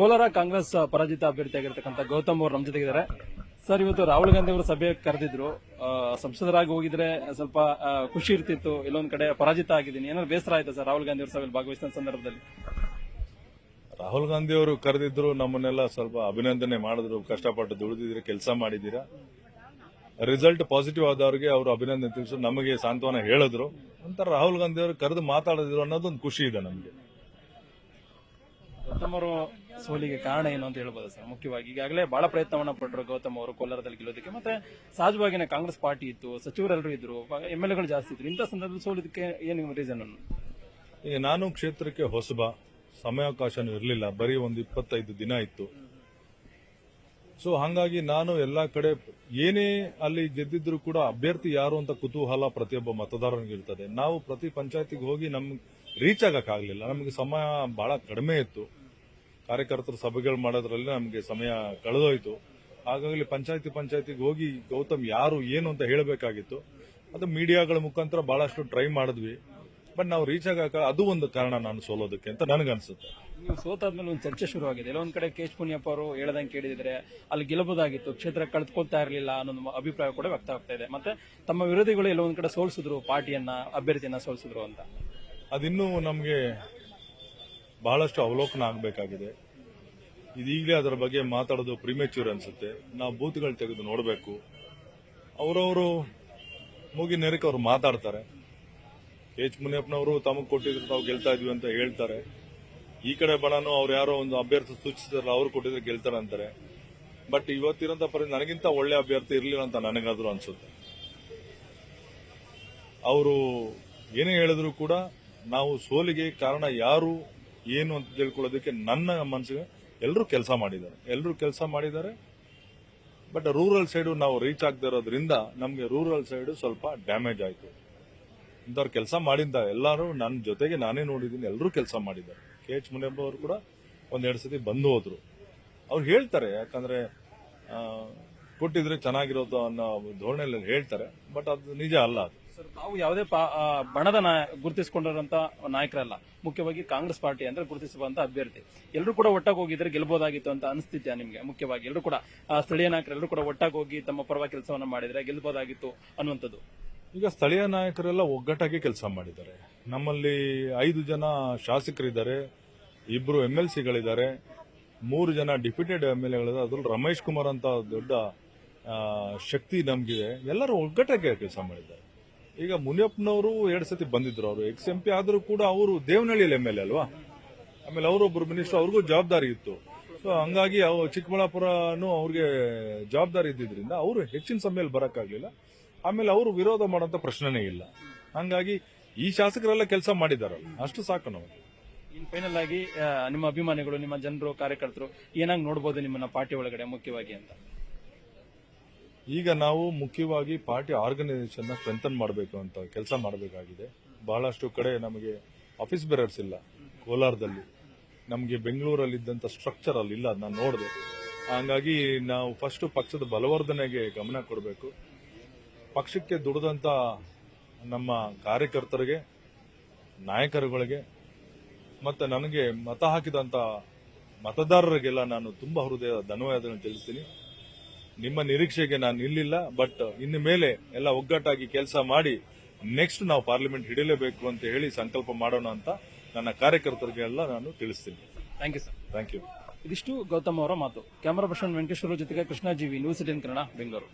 ಕೋಲಾರ ಕಾಂಗ್ರೆಸ್ ಪರಾಜಿತ ಅಭ್ಯರ್ಥಿಯಾಗಿರ್ತಕ್ಕಂಥ ಗೌತಮ್ ಅವರು ನಮ್ಮ ಜೊತೆಗಿದ್ದಾರೆ. ಸರ್, ಇವತ್ತು ರಾಹುಲ್ ಗಾಂಧಿ ಅವರು ಸಭೆ ಕರೆದಿದ್ರು. ಸಂಸದರಾಗಿ ಹೋಗಿದ್ರೆ ಸ್ವಲ್ಪ ಖುಷಿ ಇರ್ತಿತ್ತು. ಇಲ್ಲೊಂದ್ ಕಡೆ ಪರಾಜಿತ ಆಗಿದ್ದೀನಿ. ಏನಾದ್ರು ಬೇಸರ ಆಯ್ತಾ ಸರ್ ರಾಹುಲ್ ಗಾಂಧಿ ಅವರು ಸಭೆಯಲ್ಲಿ ಭಾಗವಹಿಸಿದ ಸಂದರ್ಭದಲ್ಲಿ? ರಾಹುಲ್ ಗಾಂಧಿ ಅವರು ಕರೆದಿದ್ರು, ನಮ್ಮನ್ನೆಲ್ಲ ಸ್ವಲ್ಪ ಅಭಿನಂದನೆ ಮಾಡಿದ್ರು. ಕಷ್ಟಪಟ್ಟು ದುಡಿದಿದ್ರೆ ಕೆಲಸ ಮಾಡಿದ್ದೀರಾ? ರಿಸಲ್ಟ್ ಪಾಸಿಟಿವ್ ಆದವ್ರಿಗೆ ಅವರು ಅಭಿನಂದನೆ ತಿಳಿಸು ನಮಗೆ ಸಾಂತ್ವನ ಹೇಳಿದ್ರು. ನಂತರ ರಾಹುಲ್ ಗಾಂಧಿ ಅವರು ಕರೆದು ಮಾತಾಡಿದ್ರು ಅನ್ನೋದೊಂದು ಖುಷಿ ಇದೆ ನಮಗೆ. ಗೌತಮ್ ಅವರು ಸೋಲಿಗೆ ಕಾರಣ ಏನು ಅಂತ ಹೇಳ್ಬೋದು ಸರ್? ಮುಖ್ಯವಾಗಿ ಈಗಾಗಲೇ ಬಹಳ ಪ್ರಯತ್ನವನ್ನ ಪಟ್ಟರು ಗೌತಮ್ ಅವರು ಕೋಲಾರದಲ್ಲಿ ಗೆಲ್ಲೋದಕ್ಕೆ. ಮತ್ತೆ ಸಹಜವಾಗಿನ ಕಾಂಗ್ರೆಸ್ ಪಾರ್ಟಿ ಇತ್ತು, ಸಚಿವರೆಲ್ಲರೂ ಇದ್ರು ಎಂ ಎಲ್ ಎಗಳು ಜಾಸ್ತಿ ಇದ್ರು. ಇಂಥ ಸಂದರ್ಭದಲ್ಲಿ ಸೋಲಿದಕ್ಕೆ ಏನು ರೀಸನ್ ಈಗ ನಾನು ಕ್ಷೇತ್ರಕ್ಕೆ ಹೊಸಬ. ಸಮಯಾವಕಾಶನೂ ಇರಲಿಲ್ಲ. ಬರೀ ಒಂದು ಇಪ್ಪತ್ತೈದು ದಿನ ಇತ್ತು. ಸೊ ಹಾಗಾಗಿ ನಾನು ಎಲ್ಲಾ ಕಡೆ ಏನೇ ಅಲ್ಲಿ ಗೆದ್ದಿದ್ರು ಕೂಡ ಅಭ್ಯರ್ಥಿ ಯಾರು ಅಂತ ಕುತೂಹಲ ಪ್ರತಿಯೊಬ್ಬ ಮತದಾರನಿಗೆ ಇರ್ತದೆ. ನಾವು ಪ್ರತಿ ಪಂಚಾಯತಿಗೆ ಹೋಗಿ ನಮ್ಗೆ ರೀಚ್ ಆಗಕ್ಕಾಗಲಿಲ್ಲ. ನಮಗೆ ಸಮಯ ಬಹಳ ಕಡಿಮೆ ಇತ್ತು. ಕಾರ್ಯಕರ್ತರ ಸಭೆಗಳು ಮಾಡೋದ್ರಲ್ಲಿ ನಮಗೆ ಸಮಯ ಕಳೆದೋಯ್ತು. ಹಾಗಾಗಿ ಪಂಚಾಯತಿ ಪಂಚಾಯತಿಗೆ ಹೋಗಿ ಗೌತಮ್ ಯಾರು ಏನು ಅಂತ ಹೇಳಬೇಕಾಗಿತ್ತು. ಅದು ಮೀಡಿಯಾಗಳ ಮುಖಾಂತರ ಬಹಳಷ್ಟು ಟ್ರೈ ಮಾಡಿದ್ವಿ. ಬಟ್ ನಾವು ರೀಚ್ ಆಗಾಕ ಅದು ಒಂದು ಕಾರಣ ನಾನು ಸೋಲೋದಕ್ಕೆ ಅಂತ ನನಗನ್ಸುತ್ತೆ. ನೀವು ಸೋತಾದ್ಮೇಲೆ ಒಂದು ಚರ್ಚೆ ಶುರುವಾಗಿದೆ. ಎಲ್ಲ ಒಂದ್ ಕಡೆ ಕೇಶ್ ಪುಣ್ಯಪ್ಪ ಅವರು ಹೇಳದಂಗೆ ಕೇಳಿದ್ರೆ ಅಲ್ಲಿ ಗೆಲ್ಲಬಹುದಾಗಿತ್ತು ಕ್ಷೇತ್ರ ಕಳೆದುಕೊಳ್ತಾ ಇರಲಿಲ್ಲ ಅನ್ನೋ ಅಭಿಪ್ರಾಯ ಕೂಡ ವ್ಯಕ್ತ ಆಗ್ತಾ ಇದೆ. ಮತ್ತೆ ತಮ್ಮ ವಿರೋಧಿಗಳು ಎಲ್ಲ ಒಂದ್ ಕಡೆ ಸೋಲಿಸಿದ್ರು ಪಾರ್ಟಿಯನ್ನ ಅಭ್ಯರ್ಥಿಯನ್ನ ಸೋಲಿಸಿದ್ರು ಅಂತ. ಅದಿನ್ನೂ ನಮಗೆ ಬಹಳಷ್ಟು ಅವಲೋಕನ ಆಗಬೇಕಾಗಿದೆ. ಇದೀಗಲೇ ಅದರ ಬಗ್ಗೆ ಮಾತಾಡೋದು ಪ್ರಿಮೆಚೂರ್ ಅನ್ಸುತ್ತೆ. ನಾವು ಬೂತ್ಗಳು ತೆಗೆದು ನೋಡಬೇಕು. ಅವರವರು ಮುಗಿ ನೆರಕ್ಕೆ ಅವರು ಮಾತಾಡ್ತಾರೆ. ಎಚ್ ಮುನಿಯಪ್ಪನವರು ತಮಗೆ ಕೊಟ್ಟಿದ್ರು ನಾವು ಗೆಲ್ತಾ ಇದ್ವಿ ಅಂತ ಹೇಳ್ತಾರೆ. ಈ ಕಡೆ ಬಣನು ಅವ್ರು ಯಾರೋ ಒಂದು ಅಭ್ಯರ್ಥಿ ಸೂಚಿಸಿದಾರಲ್ಲ ಅವ್ರು ಕೊಟ್ಟಿದ್ರೆ ಗೆಲ್ತಾರೆ ಅಂತಾರೆ. ಬಟ್ ಇವತ್ತಿರೋಂಥ ಪರಿ ನನಗಿಂತ ಒಳ್ಳೆ ಅಭ್ಯರ್ಥಿ ಇರಲಿಲ್ಲ ಅಂತ ನನಗಾದ್ರೂ ಅನ್ಸುತ್ತೆ. ಅವರು ಏನೇ ಹೇಳಿದ್ರು ಕೂಡ ನಾವು ಸೋಲಿಗೆ ಕಾರಣ ಯಾರು, ಏನು ಅಂತ ತಿಳ್ಕೊಳ್ಳೋದಕ್ಕೆ ನನ್ನ ಮನಸ್ಸಿಗೆ ಎಲ್ಲರೂ ಕೆಲಸ ಮಾಡಿದ್ದಾರೆ. ಎಲ್ಲರೂ ಕೆಲಸ ಮಾಡಿದ್ದಾರೆ. ಬಟ್ ರೂರಲ್ ಸೈಡು ನಾವು ರೀಚ್ ಆಗದೇ ಇರೋದ್ರಿಂದ ನಮಗೆ ರೂರಲ್ ಸೈಡು ಸ್ವಲ್ಪ ಡ್ಯಾಮೇಜ್ ಆಯಿತು. ಇಂಥವ್ರು ಕೆಲಸ ಮಾಡಿದ್ದ ಎಲ್ಲರೂ ನನ್ನ ಜೊತೆಗೆ ನಾನೇ ನೋಡಿದ್ದೀನಿ ಎಲ್ಲರೂ ಕೆಲಸ ಮಾಡಿದ್ದಾರೆ. ಕೆ ಎಚ್ ಮುನಿಯಪ್ಪ ಅವರು ಕೂಡ ಒಂದೆರಡು ಸತಿ ಬಂದು ಹೋದರು. ಅವ್ರು ಹೇಳ್ತಾರೆ, ಯಾಕಂದ್ರೆ ಕೊಟ್ಟಿದ್ರೆ ಚೆನ್ನಾಗಿರೋದು ಅನ್ನೋ ಧೋರಣೆಯಲ್ಲಿ ಹೇಳ್ತಾರೆ ಬಟ್ ಅದು ನಿಜ ಅಲ್ಲ ಅದು. ತಾವು ಯಾವುದೇ ಬಣದ ಗುರುತಿಸಿಕೊಂಡಿರುವಂತ ನಾಯಕರಲ್ಲ. ಮುಖ್ಯವಾಗಿ ಕಾಂಗ್ರೆಸ್ ಪಾರ್ಟಿ ಅಂದ್ರೆ ಗುರುತಿಸುವಂತ ಅಭ್ಯರ್ಥಿ. ಎಲ್ಲರೂ ಕೂಡ ಒಟ್ಟಾಗಿ ಹೋಗಿದ್ರೆ ಗೆಲ್ಬಹುದಾಗಿತ್ತು ಅಂತ ಅನಿಸ್ತಿದ್ಯಾ ನಿಮಗೆ? ಮುಖ್ಯವಾಗಿ ಎಲ್ಲರೂ ಕೂಡ ಸ್ಥಳೀಯ ನಾಯಕರು ಎಲ್ಲರೂ ಕೂಡ ಒಟ್ಟಾಗಿ ಹೋಗಿ ತಮ್ಮ ಪರವಾಗಿ ಕೆಲಸವನ್ನ ಮಾಡಿದ್ರೆ ಗೆಲ್ಬಹುದಾಗಿತ್ತು ಅನ್ನುವಂಥದ್ದು. ಈಗ ಸ್ಥಳೀಯ ನಾಯಕರೆಲ್ಲ ಒಗ್ಗಟ್ಟಾಗಿ ಕೆಲಸ ಮಾಡಿದ್ದಾರೆ. ನಮ್ಮಲ್ಲಿ ಐದು ಜನ ಶಾಸಕರಿದ್ದಾರೆ, ಇಬ್ರು ಎಂ ಎಲ್ ಸಿಗಳಿದ್ದಾರೆ, ಮೂರು ಜನ ಡಿಪ್ಯೂಟೆಡ್ ಎಂ ಎಲ್ ಎಗಳಿದ್ದಾರೆ. ಅದ್ರಲ್ಲಿ ರಮೇಶ್ ಕುಮಾರ್ ಅಂತ ದೊಡ್ಡ ಶಕ್ತಿ ನಮಗಿದೆ. ಎಲ್ಲರೂ ಒಗ್ಗಟ್ಟಾಗಿ ಕೆಲಸ ಮಾಡಿದ್ದಾರೆ. ಈಗ ಮುನಿಯಪ್ಪನವರು ಎರಡು ಸತಿ ಬಂದಿದ್ರು ಅವರು. ಎಕ್ಸ್ ಎಂ ಪಿ ಆದರೂ ಕೂಡ ಅವರು ದೇವನಹಳ್ಳಿಯಲ್ಲಿ ಎಂ ಎಲ್ ಎ ಅಲ್ವಾ? ಆಮೇಲೆ ಅವರೊಬ್ಬರು ಮಿನಿಸ್ಟರ್, ಅವ್ರಿಗೂ ಜವಾಬ್ದಾರಿ ಇತ್ತು. ಸೊ ಹಂಗಾಗಿ ಅವು ಚಿಕ್ಕಬಳ್ಳಾಪುರನು ಅವ್ರಿಗೆ ಜವಾಬ್ದಾರಿ ಇದ್ದಿದ್ರಿಂದ ಅವರು ಹೆಚ್ಚಿನ ಸಮಯದಲ್ಲಿ ಬರೋಕ್ಕಾಗಲಿಲ್ಲ. ಆಮೇಲೆ ಅವರು ವಿರೋಧ ಮಾಡೋಂಥ ಪ್ರಶ್ನೆನೇ ಇಲ್ಲ. ಹಂಗಾಗಿ ಈ ಶಾಸಕರೆಲ್ಲ ಕೆಲಸ ಮಾಡಿದಾರಲ್ಲ, ಅಷ್ಟು ಸಾಕು ನಾವು ಫೈನಲ್ ಆಗಿ ನಿಮ್ಮ ಅಭಿಮಾನಿಗಳು, ನಿಮ್ಮ ಜನರು, ಕಾರ್ಯಕರ್ತರು, ಏನಾಗಿ ನೋಡಬಹುದು ನಿಮ್ಮನ್ನ ಪಾರ್ಟಿ ಒಳಗಡೆ ಮುಖ್ಯವಾಗಿ ಅಂತ? ಈಗ ನಾವು ಮುಖ್ಯವಾಗಿ ಪಾರ್ಟಿ ಆರ್ಗನೈಸೇಷನ್ನ ಸ್ಟ್ರೆಂಥನ್ ಮಾಡಬೇಕು ಅಂತ ಕೆಲಸ ಮಾಡಬೇಕಾಗಿದೆ. ಬಹಳಷ್ಟು ಕಡೆ ನಮಗೆ ಆಫೀಸ್ ಬೇರರ್ಸ್ ಇಲ್ಲ ಕೋಲಾರದಲ್ಲಿ. ನಮಗೆ ಬೆಂಗಳೂರಲ್ಲಿ ಇದ್ದಂತ ಸ್ಟ್ರಕ್ಚರ್ ಅಲ್ಲಿ ಇಲ್ಲ, ನಾನು ನೋಡಿದೆ. ಹಂಗಾಗಿ ನಾವು ಫಸ್ಟ್ ಪಕ್ಷದ ಬಲವರ್ಧನೆಗೆ ಗಮನ ಕೊಡಬೇಕು. ಪಕ್ಷಕ್ಕೆ ದುಡಿದಂತ ನಮ್ಮ ಕಾರ್ಯಕರ್ತರಿಗೆ, ನಾಯಕರುಗಳಿಗೆ, ಮತ್ತೆ ನನಗೆ ಮತ ಹಾಕಿದಂತ ಮತದಾರರಿಗೆಲ್ಲ ನಾನು ತುಂಬಾ ಹೃದಯದ ಧನ್ಯವಾದಗಳನ್ನು ತಿಳಿಸ್ತೀನಿ. ನಿಮ್ಮ ನಿರೀಕ್ಷೆಗೆ ನಾನು ನಿಲ್ಲಿಲ್ಲ ಬಟ್ ಇನ್ನು ಮೇಲೆ ಎಲ್ಲ ಒಗ್ಗಟ್ಟಾಗಿ ಕೆಲಸ ಮಾಡಿ ನೆಕ್ಸ್ಟ್ ನಾವು ಪಾರ್ಲಿಮೆಂಟ್ ಹಿಡಿಯಲೇಬೇಕು ಅಂತ ಹೇಳಿ ಸಂಕಲ್ಪ ಮಾಡೋಣ ಅಂತ ನನ್ನ ಕಾರ್ಯಕರ್ತರಿಗೆಲ್ಲ ನಾನು ತಿಳಿಸ್ತೀನಿ. Thank you sir thank you ಇದಿಷ್ಟು ಗೌತಮ್ ಅವರ ಮಾತು. ಕ್ಯಾಮರಾ ಪರ್ಸನ್ ವೆಂಕಟೇಶ್ವರ ಜೊತೆಗೆ ಕೃಷ್ಣಾಜೀವಿ ನ್ಯೂಸ್ ಕನ್ನಡ ಬೆಂಗಳೂರು.